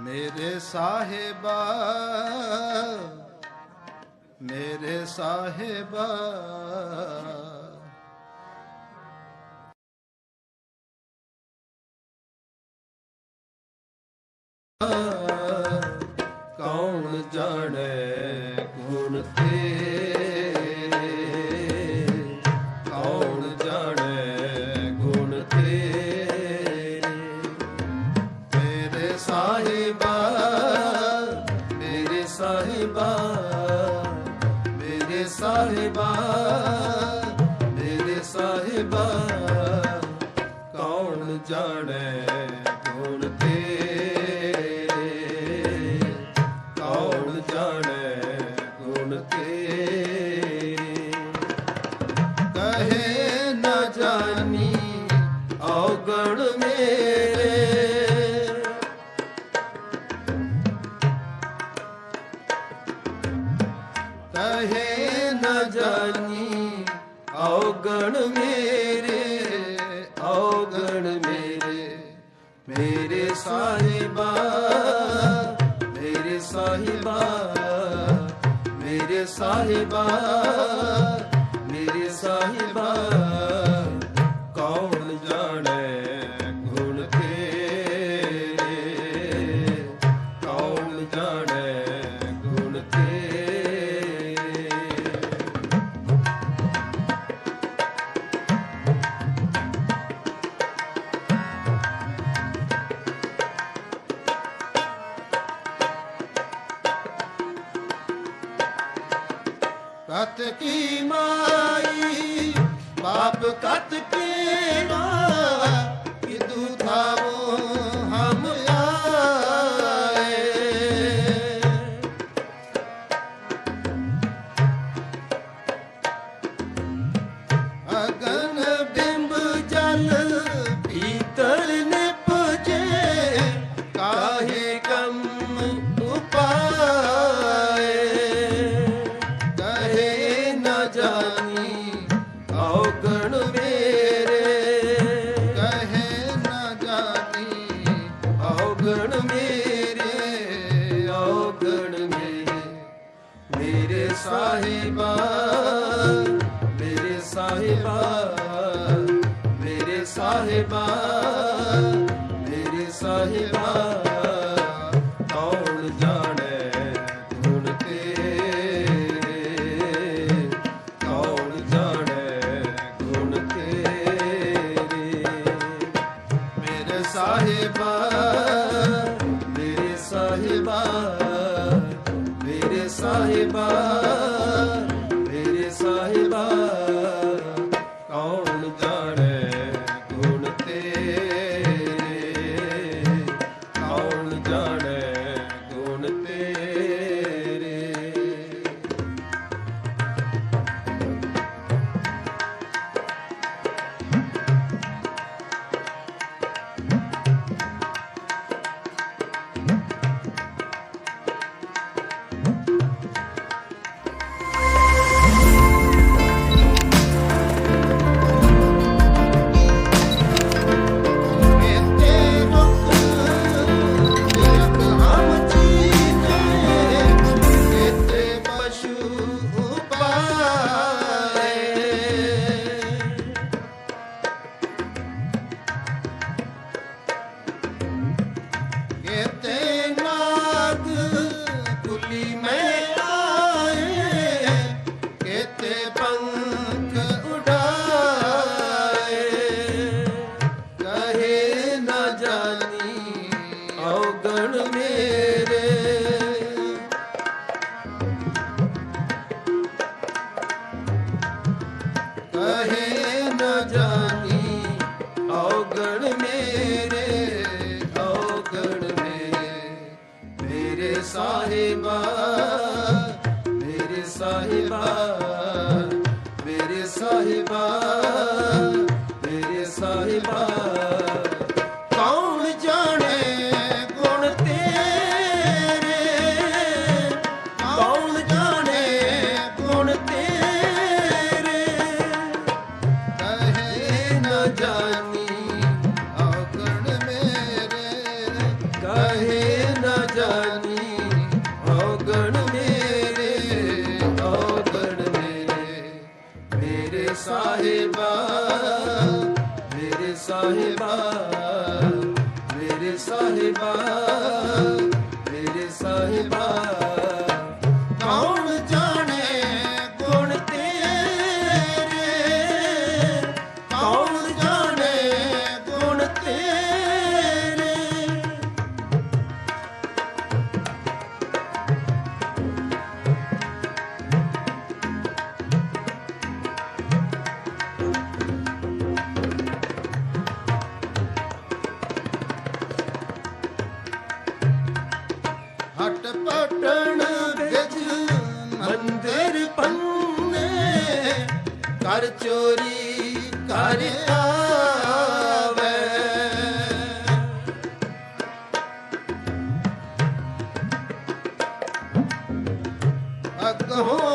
ਮੇਰੇ ਸਾਹਿਬਾ ਮੇਰੇ ਸਾਹਿਬਾ। ਕੌਣ ਜਾਣੇ ਗੁਣ ਤੇ? ਸਾਹਿਬਾ ਮੇਰੇ ਸਾਹਿਬਾ ਮੇਰੇ ਸਾਹਿਬਾ ਕੌਣ ਜਾਣੇ ਗੁਣ ਤੇਰੇ ਕੌਣ ਜਾਣੇ ਗੁਣ ਤੇਰੇ ਕਹੇ ਨਾ ਜਾਣੀ ਔਗਣ ਮੇਰੇ ਔਗਣ ਮੇਰੇ ਔਗਣ ਮੇਰੇ। ਮੇਰੇ ਸਾਹਿਬਾ ਮੇਰੇ ਸਾਹਿਬਾ ਮੇਰੇ ਸਾਹਿਬਾ। ਕਤ ਕੀ ਮਾਈ ਬਾਪ ਕਤ ਕੀ ਕਿਦੂ ਔਗਣ ਮੇਰੇ ਔਗਣ ਮੇਰੇ। ਮੇਰੇ ਸਾਹਿਬਾ ਮੇਰੇ ਸਾਹਿਬਾ ਮੇਰੇ ਸਾਹਿਬਾ ਮੇਰੇ ਸਾਹਿਬਾ। ਸਾਹਿਬਾ ਕੁਲੀ ਮੈਂ ਆਏ ਕੇਤੇ ਪੰਖ ਉਡਾਏ। ਕਹੇ ਨਾ ਜਾਣੀ ਔਗਣ ਮੇਰੇ। ਕਹੇ ਨਾ ਜਾਣੀ ਔਗਣ ਮੇਰੇ। ਸਾਹਿਬਾ ਮੇਰੇ ਸਾਹਿਬਾ ਮੇਰੇ ਸਾਹਿਬਾ ਮੇਰੇ ਸਾਹਿਬਾ ਕੌਣ ਜਾਣੇ ਗੁਣ ਤੇਰੇ ਕੌਣ ਜਾਣੇ ਗੁਣ ਤੇਰੇ ਕਹੇ ਨਾ ਨ ਜਾਣੀ ਔਗਣ ਮੇਰੇ ਮੇਰੇ। ਮੇਰੇ ਸਾਹਿਬਾ ਮੇਰੇ ਸਾਹਿਬਾ ਮੇਰੇ ਸਾਹਿਬਾ। ਕਰ ਚੋਰੀ ਕਰ ਆਵੇ। ਅਗਹੋਂ